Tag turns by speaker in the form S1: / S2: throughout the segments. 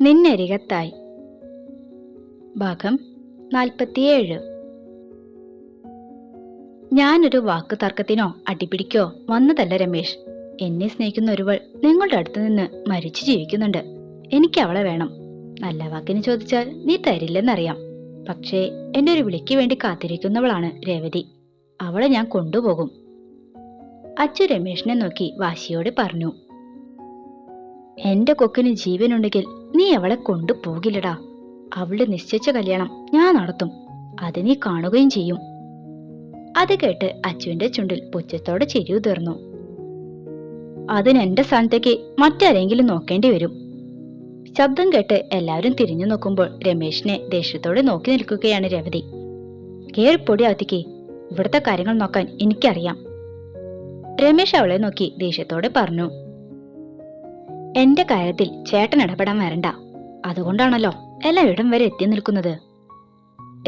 S1: നിന്നരികത്തായി. ഭാഗം നാൽപ്പത്തിയേഴ്. ഞാനൊരു വാക്ക് തർക്കത്തിനോ അടിപിടിക്കോ വന്നതല്ല രമേശ്. എന്നെ സ്നേഹിക്കുന്ന ഒരുവൾ നിങ്ങളുടെ അടുത്ത് നിന്ന് മരിച്ചു ജീവിക്കുന്നുണ്ട്. എനിക്ക് അവളെ വേണം. നല്ല വാക്കിന് ചോദിച്ചാൽ നീ തരില്ലെന്നറിയാം. പക്ഷേ എന്റെ ഒരു വിളിക്ക് വേണ്ടി കാത്തിരിക്കുന്നവളാണ് രേവതി. അവളെ ഞാൻ കൊണ്ടുപോകും. അച്ചു രമേശിനെ നോക്കി വാശിയോടെ പറഞ്ഞു. എന്റെ കൊക്കിന് ജീവനുണ്ടെങ്കിൽ നീ അവളെ കൊണ്ടുപോകില്ലടാ. അവളുടെ നിശ്ചയിച്ച കല്യാണം ഞാൻ നടത്തും. അത് നീ കാണുകയും ചെയ്യും. അത് കേട്ട് അച്ചുവിന്റെ ചുണ്ടിൽ പുച്ഛത്തോടെ ചിരിയു തീർന്നു. അതിന് എന്റെ സ്ഥാനത്തേക്ക് മറ്റാരെങ്കിലും നോക്കേണ്ടി വരും. ശബ്ദം കേട്ട് എല്ലാവരും തിരിഞ്ഞു നോക്കുമ്പോൾ രമേശിനെ ദേഷ്യത്തോടെ നോക്കി നിൽക്കുകയാണ് രവതി. കേറിപ്പൊടി അകത്തേക്ക്. ഇവിടുത്തെ കാര്യങ്ങൾ നോക്കാൻ എനിക്കറിയാം. രമേശ് അവളെ നോക്കി ദേഷ്യത്തോടെ പറഞ്ഞു. എന്റെ കാര്യത്തിൽ ചേട്ടൻ ഇടപെടാൻ വരണ്ട. അതുകൊണ്ടാണല്ലോ എല്ലാം ഇടം വരെ എത്തി നിൽക്കുന്നത്.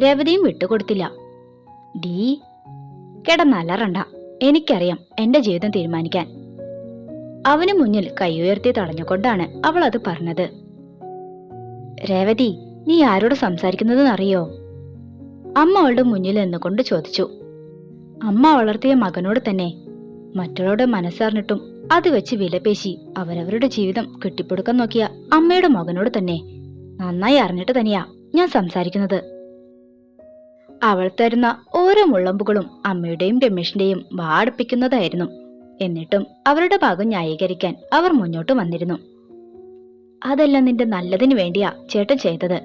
S1: രവതിയും വിട്ടുകൊടുത്തില്ല. ഡീ കിടന്നലറണ്ട. എനിക്കറിയാം എന്റെ ജീവിതം തീരുമാനിക്കാൻ. അവന് മുന്നിൽ കൈയുയർത്തി തടഞ്ഞുകൊണ്ടാണ് അവൾ അത് പറഞ്ഞത്. രേവതി നീ ആരോട് സംസാരിക്കുന്നതെന്നറിയോ? അമ്മ അവളുടെ മുന്നിൽ നിന്നുകൊണ്ട് ചോദിച്ചു. അമ്മ വളർത്തിയ മകനോട് തന്നെ. മറ്റുള്ളവരുടെ മനസ്സറിഞ്ഞിട്ടും അത് വെച്ച് വിലപേശി അവരവരുടെ ജീവിതം കെട്ടിപ്പടുക്കാൻ നോക്കിയ അമ്മയുടെ മകനോട് തന്നെ. നന്നായി അറിഞ്ഞിട്ട് തന്നെയാ ഞാൻ സംസാരിക്കുന്നത്. അവൾ തരുന്ന ഓരോ മുള്ളമ്പുകളും അമ്മയുടെയും രമേഷിന്റെയും വാടിപ്പിക്കുന്നതായിരുന്നു. എന്നിട്ടും അവരുടെ ഭാഗം ന്യായീകരിക്കാൻ അവർ മുന്നോട്ട് വന്നിരുന്നു. അതെല്ലാം നിന്റെ നല്ലതിനു വേണ്ടിയാ ചേട്ടൻ ചെയ്തത്.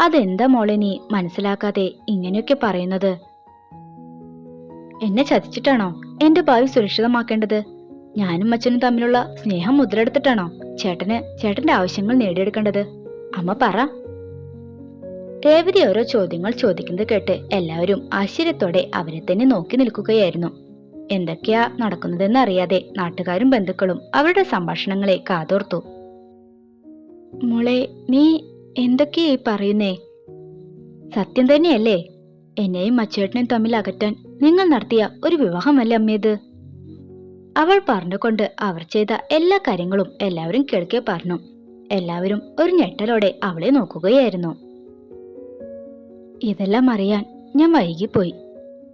S1: അതെന്താ മോളെ നീ മനസ്സിലാക്കാതെ ഇങ്ങനെയൊക്കെ പറയുന്നത്? എന്നെ ചതിച്ചിട്ടാണോ എന്റെ ഭാവി സുരക്ഷിതമാക്കേണ്ടത്? ഞാനും അച്ഛനും തമ്മിലുള്ള സ്നേഹം മുദ്രയെടുത്തിട്ടാണോ ചേട്ടന് ചേട്ടന്റെ ആവശ്യങ്ങൾ നേടിയെടുക്കേണ്ടത്? അമ്മ പറ. രേവതി ഓരോ ചോദ്യങ്ങൾ ചോദിക്കുന്നത് കേട്ട് എല്ലാവരും ആശ്ചര്യത്തോടെ അവരെ തന്നെ നോക്കി നിൽക്കുകയായിരുന്നു. എന്തൊക്കെയാ നടക്കുന്നതെന്ന് അറിയാതെ നാട്ടുകാരും ബന്ധുക്കളും അവരുടെ സംഭാഷണങ്ങളെ കാതോർത്തു. മോളെ നീ എന്തൊക്കെയാ ഈ പറയുന്നേ? സത്യം തന്നെയല്ലേ? എന്നെയും അച്ചേട്ടനെയും തമ്മിൽ അകറ്റാൻ നിങ്ങൾ നടത്തിയ ഒരു വിവാഹമല്ലേ അമ്മയത് അവൾ പറഞ്ഞുകൊണ്ട് അവർ ചെയ്ത എല്ലാ കാര്യങ്ങളും എല്ലാവരും കേൾക്കെ പറഞ്ഞു. എല്ലാവരും ഒരു ഞെട്ടലോടെ അവളെ നോക്കുകയായിരുന്നു. ഇതെല്ലാം അറിയാൻ ഞാൻ വൈകിപ്പോയി.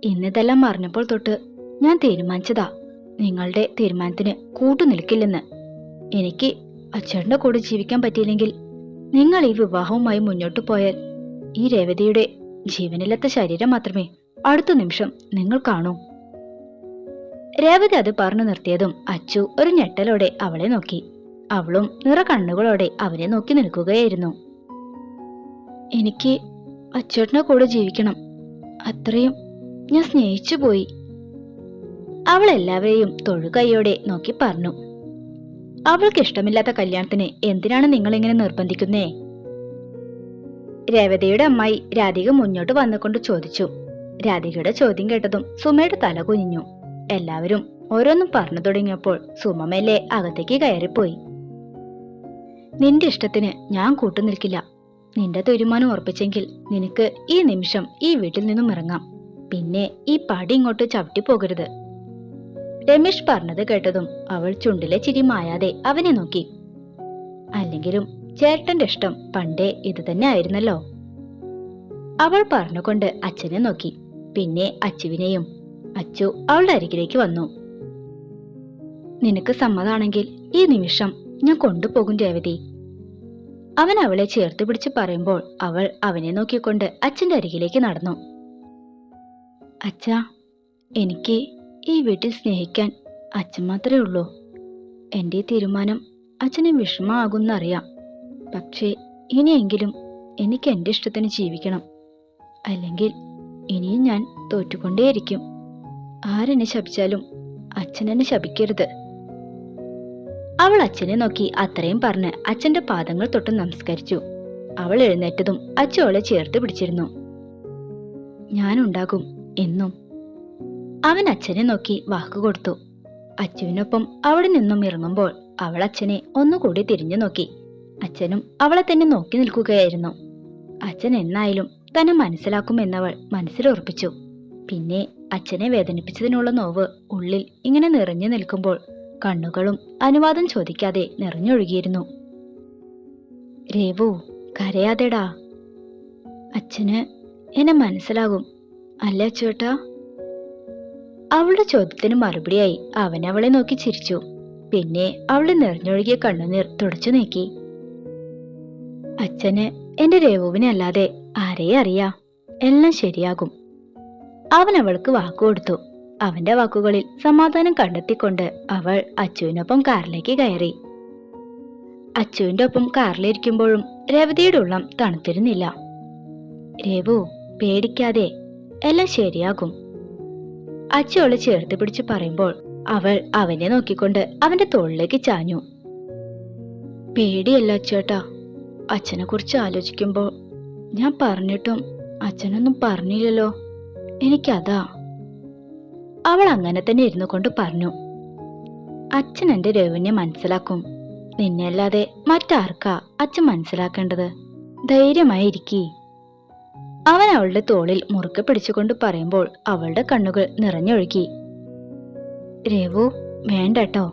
S1: ഇന്നിതെല്ലാം അറിഞ്ഞപ്പോൾ തൊട്ട് ഞാൻ തീരുമാനിച്ചതാ. നിങ്ങളുടെ തീരുമാനത്തിന് കൂട്ടു നിൽക്കില്ലെന്ന്. എനിക്ക് അച്ഛന്റെ കൂടെ ജീവിക്കാൻ പറ്റിയില്ലെങ്കിൽ നിങ്ങൾ ഈ വിവാഹവുമായി മുന്നോട്ടു പോയാൽ ഈ രേവതിയുടെ ജീവനില്ലാത്ത ശരീരം മാത്രമേ അടുത്ത നിമിഷം നിങ്ങൾ കാണൂ. രേവതി അത് പറഞ്ഞു നിർത്തിയതും അച്ചു ഒരു ഞെട്ടലോടെ അവളെ നോക്കി. അവളും നിറ കണ്ണുകളോടെ അവനെ നോക്കി നിൽക്കുകയായിരുന്നു. എനിക്ക് അച്ചേട്ടനെ കൂടെ ജീവിക്കണം. അത്രയും ഞാൻ സ്നേഹിച്ചു പോയി. അവൾ എല്ലാവരെയും തൊഴുകൈയോടെ നോക്കി പറഞ്ഞു. അവൾക്ക് ഇഷ്ടമില്ലാത്ത കല്യാണത്തിന് എന്തിനാണ് നിങ്ങൾ ഇങ്ങനെ നിർബന്ധിക്കുന്നേ? രേവതയുടെ അമ്മായി രാധിക മുന്നോട്ട് വന്നുകൊണ്ട് ചോദിച്ചു. രാധികയുടെ ചോദ്യം കേട്ടതും സുമയുടെ തല കുനിഞ്ഞു. എല്ലാവരും ഓരോന്നും പറഞ്ഞു തുടങ്ങിയപ്പോൾ സുമമല്ലേ അകത്തേക്ക് കയറിപ്പോയി. നിന്റെ ഇഷ്ടത്തിന് ഞാൻ കൂട്ടു നിൽക്കില്ല നിന്റെ തീരുമാനം ഉറപ്പിച്ചെങ്കിൽ നിനക്ക് ഈ നിമിഷം ഈ വീട്ടിൽ നിന്നും ഇറങ്ങാം. പിന്നെ ഈ പടി ഇങ്ങോട്ട് ചവിട്ടി പോകരുത്. രമേഷ് പറഞ്ഞത് കേട്ടതും അവൾ ചുണ്ടിലെ ചിരി മായാതെ അവനെ നോക്കി. അല്ലെങ്കിലും ചേട്ടന്റെ ഇഷ്ടം പണ്ടേ ഇത് തന്നെ ആയിരുന്നല്ലോ. അവൾ പറഞ്ഞുകൊണ്ട് അച്ഛനെ നോക്കി. പിന്നെ അച്ചുവിനെയും അച്ചു അവളുടെ അരികിലേക്ക് വന്നു. നിനക്ക് സമ്മതാണെങ്കിൽ ഈ നിമിഷം ഞാൻ കൊണ്ടുപോകും രേവതി. അവൻ അവളെ ചേർത്ത് പിടിച്ച് പറയുമ്പോൾ അവൾ അവനെ നോക്കിക്കൊണ്ട് അച്ഛന്റെ അരികിലേക്ക് നടന്നു. അച്ഛാ എനിക്ക് ഈ വീട്ടിൽ സ്നേഹിക്കാൻ അച്ഛൻ മാത്രമേ ഉള്ളൂ. എന്റെ തീരുമാനം അച്ഛന് വിഷമമാകുമെന്നറിയാം. പക്ഷേ ഇനിയെങ്കിലും എനിക്ക് എന്റെ ഇഷ്ടത്തിന് ജീവിക്കണം. അല്ലെങ്കിൽ ഇനിയും ഞാൻ തോറ്റുകൊണ്ടേയിരിക്കും. ആരെന്നെ ശപിച്ചാലും അച്ഛനെന്നെ ശപിക്കരുത്. അവൾ അച്ഛനെ നോക്കി അത്രയും പറഞ്ഞ് അച്ഛന്റെ പാദങ്ങൾ തൊട്ട് നമസ്കരിച്ചു. അവൾ എഴുന്നേറ്റതും അവളെ ചേർത്ത് പിടിച്ചിരുന്നു. ഞാനുണ്ടാകും എന്നും. അവൻ അച്ഛനെ നോക്കി വാക്കു കൊടുത്തു. അച്ചുവിനൊപ്പം അവിടെ നിന്നും ഇറങ്ങുമ്പോൾ അവൾ അച്ഛനെ ഒന്നുകൂടി തിരിഞ്ഞു നോക്കി. അച്ഛനും അവളെ തന്നെ നോക്കി നിൽക്കുകയായിരുന്നു. അച്ഛൻ എന്നായാലും തന്നെ മനസ്സിലാക്കുമെന്നവൾ മനസ്സിലുറപ്പിച്ചു. പിന്നെ അച്ഛനെ വേദനിപ്പിച്ചതിനുള്ള നോവ് ഉള്ളിൽ ഇങ്ങനെ നിറഞ്ഞു നിൽക്കുമ്പോൾ കണ്ണുകളും അനുവാദം ചോദിക്കാതെ നിറഞ്ഞൊഴുകിയിരുന്നു. രേവു കരയാതെടാ. അച്ഛന് എന്നെ മനസ്സിലാകും. അല്ല അച്ചുവേട്ടാ അവളുടെ ചോദ്യത്തിന് മറുപടിയായി അവൻ അവളെ നോക്കി ചിരിച്ചു. പിന്നെ അവളെ നിറഞ്ഞൊഴുകിയ കണ്ണുനീർ തുടച്ചു നീക്കി. അച്ഛന് എന്റെ രേവുവിനെ അല്ലാതെ ആരെയും എല്ലാം ശരിയാകും. അവൻ അവൾക്ക് വാക്കുകൊടുത്തു. അവന്റെ വാക്കുകളിൽ സമാധാനം കണ്ടെത്തിക്കൊണ്ട് അവൾ അച്ചുവിനൊപ്പം കാറിലേക്ക് കയറി. അച്ചുവിന്റെ ഒപ്പം കാറിലിരിക്കുമ്പോഴും രവതിയുടെ ഉള്ളം തണുത്തിരുന്നില്ല. രവു പേടിക്കാതെ എല്ലാം ശരിയാകും. അച്ചു അവളെ ചേർത്ത് പിടിച്ച് പറയുമ്പോൾ അവൾ അവനെ നോക്കിക്കൊണ്ട് അവന്റെ തോളിലേക്ക് ചാഞ്ഞു. പേടിയല്ല അച്ചേട്ടാ അച്ഛനെ കുറിച്ച് ആലോചിക്കുമ്പോൾ ഞാൻ പറഞ്ഞിട്ടും അച്ഛനൊന്നും പറഞ്ഞില്ലല്ലോ. എനിക്കതാ. അവൾ അങ്ങനെ തന്നെ ഇരുന്നു കൊണ്ട് പറഞ്ഞു. അച്ഛൻ എന്റെ രവിനെ മനസ്സിലാക്കും. നിന്നെയല്ലാതെ മറ്റാർക്കാ അച്ഛൻ മനസ്സിലാക്കേണ്ടത്? ധൈര്യമായി ഇരിക്കേ. അവൻ അവളുടെ തോളിൽ മുറുക്കെ പിടിച്ചുകൊണ്ട് പറയുമ്പോൾ അവളുടെ കണ്ണുകൾ നിറഞ്ഞൊഴുകി. രവു വേണ്ടട്ടോ.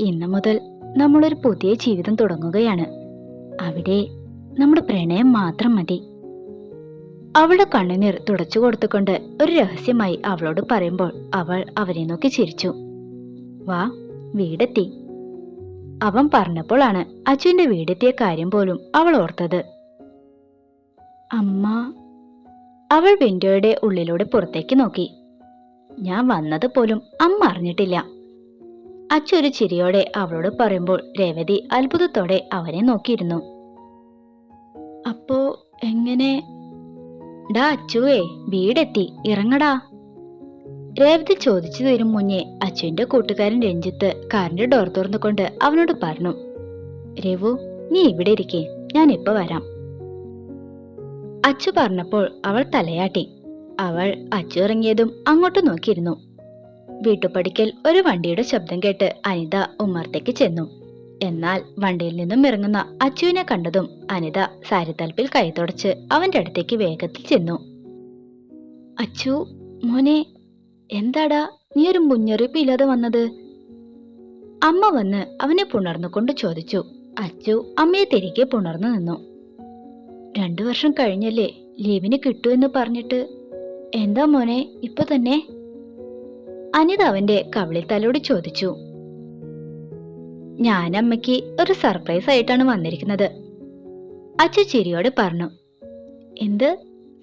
S1: ഇന്നു മുതൽ നമ്മളൊരു പുതിയ ജീവിതം തുടങ്ങുകയാണ്. അവിടെ നമ്മുടെ പ്രണയം മാത്രം മതി. അവളുടെ കണ്ണുനീർ തുടച്ചു കൊടുത്തുകൊണ്ട് ഒരു രഹസ്യമായി അവളോട് പറയുമ്പോൾ അവൾ അവനെ നോക്കി ചിരിച്ചു. വാ വീടെത്തി. അവൻ പറഞ്ഞപ്പോഴാണ് അച്ഛന്റെ വീടെത്തിയ കാര്യം പോലും അവൾ ഓർത്തത്. അമ്മ. അവൾ വിൻഡോയുടെ ഉള്ളിലൂടെ പുറത്തേക്ക് നോക്കി. ഞാൻ വന്നത് പോലും അമ്മ അറിഞ്ഞിട്ടില്ല. അച്ഛൊരു ചിരിയോടെ അവളോട് പറയുമ്പോൾ രേവതി അത്ഭുതത്തോടെ അവനെ നോക്കിയിരുന്നു. അപ്പോ എങ്ങനെ ഡാ അച്ചുവേ വീടെത്തി ഇറങ്ങടാ. രേവതി ചോദിച്ചു തീരും മുന്നേ അച്ചുവിന്റെ കൂട്ടുകാരൻ രഞ്ജിത്ത് കാറിന്റെ ഡോർ തുറന്നുകൊണ്ട് അവനോട് പറഞ്ഞു രവു നീ ഇവിടെ ഇരിക്കേ ഞാൻ ഇപ്പൊ വരാം. അച്ചു പറഞ്ഞപ്പോൾ അവൾ തലയാട്ടി. അവൾ അച്ചു ഇറങ്ങിയതും അങ്ങോട്ട് നോക്കിയിരുന്നു. വീട്ടുപടിക്കൽ ഒരു വണ്ടിയുടെ ശബ്ദം കേട്ട് അനിത ഉമ്മർത്തേക്ക് ചെന്നു. എന്നാൽ വണ്ടിയിൽ നിന്നും ഇറങ്ങുന്ന അച്ചുവിനെ കണ്ടതും അനിത സാരിത്തൽപ്പിൽ കൈ തുടച്ച് അവന്റെ അടുത്തേക്ക് വേഗത്തിൽ ചെന്നു. അച്ചു മോനെ എന്താടാ? നീ ഒരു മുന്നറിയിപ്പ് ഇല്ലാതെ വന്നത്? അമ്മ വന്ന് അവനെ പുണർന്നുകൊണ്ട് ചോദിച്ചു. അച്ചു അമ്മയെ തിരികെ പുണർന്നു നിന്നു. രണ്ടു വർഷം കഴിഞ്ഞല്ലേ ലീവിന് കിട്ടുമെന്ന് പറഞ്ഞിട്ട്. എന്താ മോനെ ഇപ്പൊ തന്നെ? അനിത അവന്റെ കവിളിൽ തലോടി ചോദിച്ചു. ഞാൻ അമ്മയ്ക്ക് ഒരു സർപ്രൈസ് ആയിട്ടാണ് വന്നിരിക്കുന്നത്. അച്ചു ചിരിയോട് പറഞ്ഞു എന്ത്?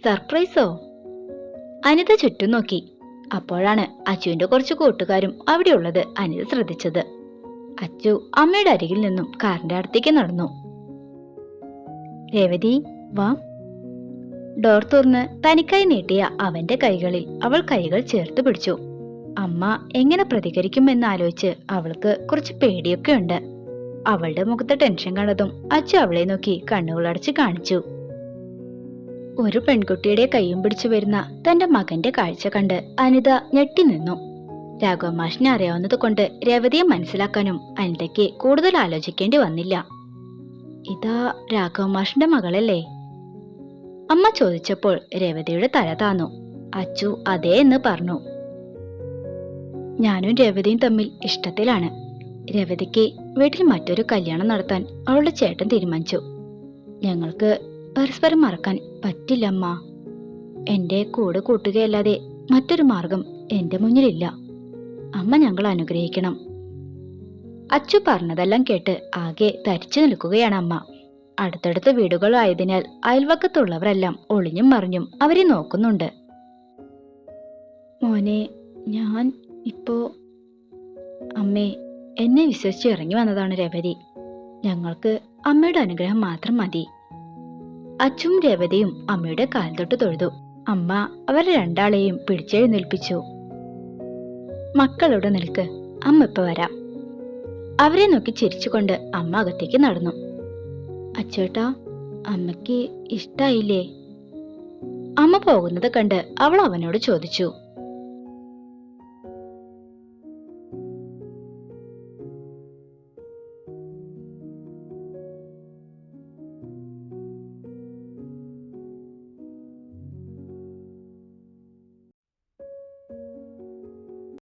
S1: സർപ്രൈസോ അനിത ചുറ്റും നോക്കി. അപ്പോഴാണ് അച്ചുവിന്റെ കുറച്ച് കൂട്ടുകാരും അവിടെയുള്ളത് അനിത ശ്രദ്ധിച്ചത്. അച്ചു അമ്മയുടെ അരികിൽ നിന്നും കാറിന്റെ അടുത്തേക്ക് നടന്നു. രേവതി വാ. ഡോർ തുറന്ന് തനിക്കായി നീട്ടിയ അവന്റെ കൈകളിൽ അവൾ കൈകൾ ചേർത്ത് പിടിച്ചു. അമ്മ എങ്ങനെ പ്രതികരിക്കുമെന്ന് ആലോചിച്ച് അവൾക്ക് കുറച്ച് പേടിയൊക്കെ ഉണ്ട് അവളുടെ മുഖത്തെ ടെൻഷൻ കണ്ടതും അച്ചു അവളെ നോക്കി കണ്ണുകളടച്ച് കാണിച്ചു. ഒരു പെൺകുട്ടിയുടെ കൈയും പിടിച്ചു വരുന്ന തന്റെ മകന്റെ കാഴ്ച കണ്ട് അനിത ഞെട്ടി നിന്നു. രാഘവമാഷിനെ അറിയാവുന്നത് കൊണ്ട് രേവതിയെ മനസ്സിലാക്കാനും അനിതയ്ക്ക് കൂടുതൽ ആലോചിക്കേണ്ടി വന്നില്ല. ഇതാ രാഘവമാഷിന്റെ മകളല്ലേ? അമ്മ ചോദിച്ചപ്പോൾ രേവതിയുടെ തല താന്നു. അച്ചു അതേ എന്ന് പറഞ്ഞു. ഞാനും രവതിയും തമ്മിൽ ഇഷ്ടത്തിലാണ്. രവതിക്ക് വീട്ടിൽ മറ്റൊരു കല്യാണം നടത്താൻ അവളുടെ ചേട്ടൻ തീരുമാനിച്ചു. ഞങ്ങൾക്ക് പരസ്പരം മറക്കാൻ പറ്റില്ലമ്മ. എന്റെ കൂടെ കൂട്ടുകയല്ലാതെ മറ്റൊരു മാർഗം എന്റെ മുന്നിലില്ല. അമ്മ ഞങ്ങൾ അനുഗ്രഹിക്കണം. അച്ചു പറഞ്ഞതെല്ലാം കേട്ട് ആകെ തരിച്ചു നിൽക്കുകയാണ് അമ്മ. അടുത്തടുത്ത വീടുകളായതിനാൽ അയൽവക്കത്തുള്ളവരെല്ലാം ഒളിഞ്ഞും മറിഞ്ഞും അവരെ നോക്കുന്നുണ്ട്. മോനെ ഞാൻ ഇപ്പോ അമ്മേ എന്നെ വിശ്വസിച്ച് ഇറങ്ങി വന്നതാണ് രവതി. ഞങ്ങൾക്ക് അമ്മയുടെ അനുഗ്രഹം മാത്രം മതി. അച്ചും രവതിയും അമ്മയുടെ കാൽ തൊട്ട് തൊഴുതു. അമ്മ അവരെ രണ്ടാളെയും പിടിച്ചെഴുന്നേൽപ്പിച്ചു. മക്കളോട് നിൽക്ക് അമ്മ ഇപ്പൊ വരാം. അവരെ നോക്കി ചിരിച്ചുകൊണ്ട് അമ്മ അകത്തേക്ക് നടന്നു. അച്ചേട്ടാ അമ്മയ്ക്ക് ഇഷ്ടായില്ലേ? അമ്മ പോകുന്നത് കണ്ട് അവൾ അവനോട് ചോദിച്ചു.